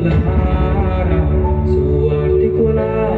ko articulate.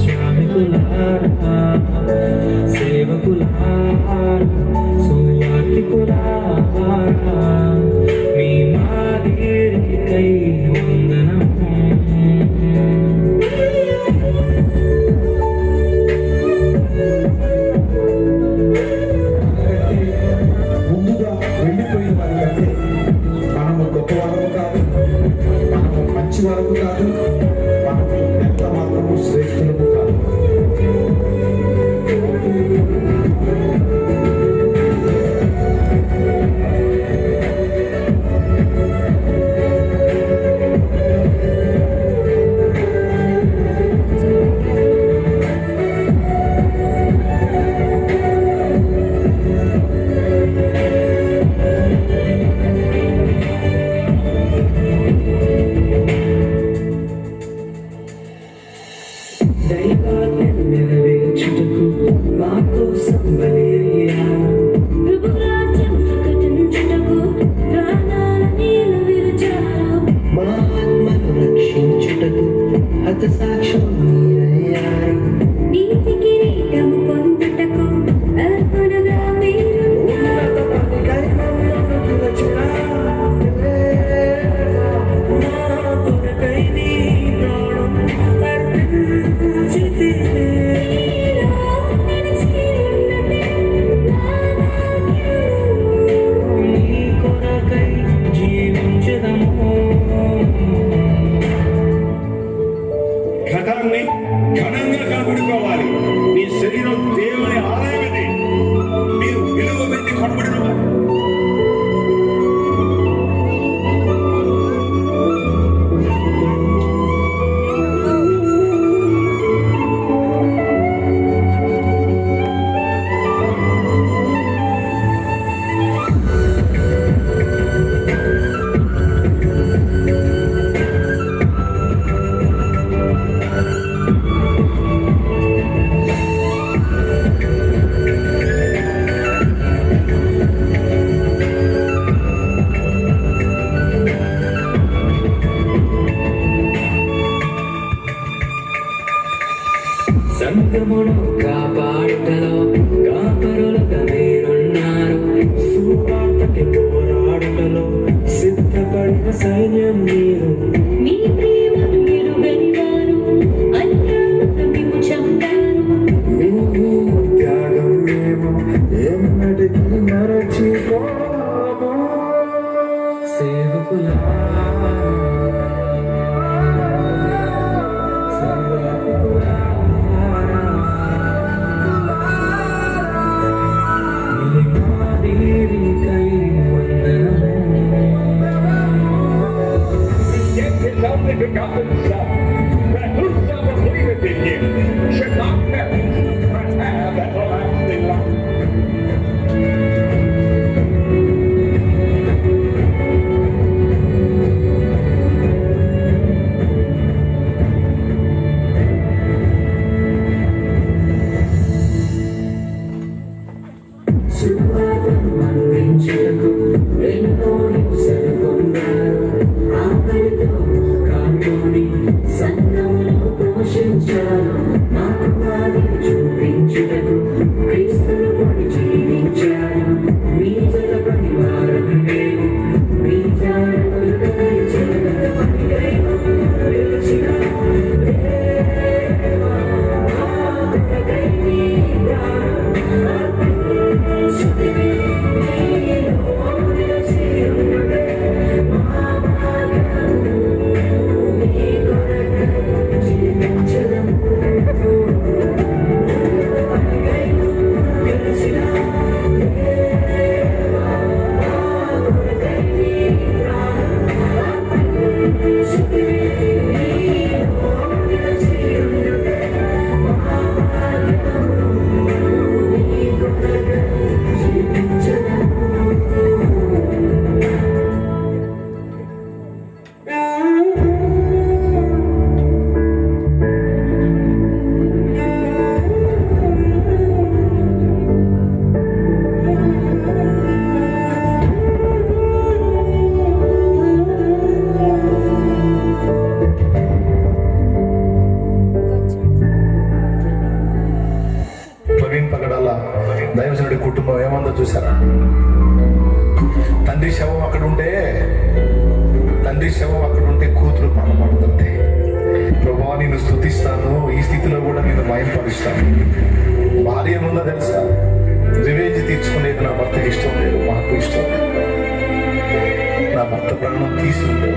శ్రామికులారా సేవకులారా సువార్తికులారా మీ మాదిరికై వందనం ముందుగా వెళ్ళిపోయిన వారి కంటే మనము మంచి వరకు కాదు. വാക്കോ സംബലിയിൽ The God Himself, that whosoever believeth in Him should not perish, but have everlasting life. Super Mario చూసారా? తండ్రి శవం అక్కడ ఉంటే తండ్రి శవం అక్కడ ఉంటే కూతురు పాపపడుతుంది ప్రభా నేను స్థుతిస్తాను ఈ స్థితిలో కూడా నేను భయపరుస్తాను భార్య ఏముందో తెలుసా? రివేంజ్ తీర్చుకునేది నా భర్తకి ఇష్టం లేదు. మాకు ఇష్టం నా భర్త ప్రాణం తీసుకుంటే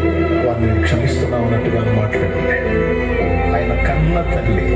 వారిని క్షమిస్తున్నా ఉన్నట్టుగా మాట్లాడుతుంది ఆయన కన్న తల్లి.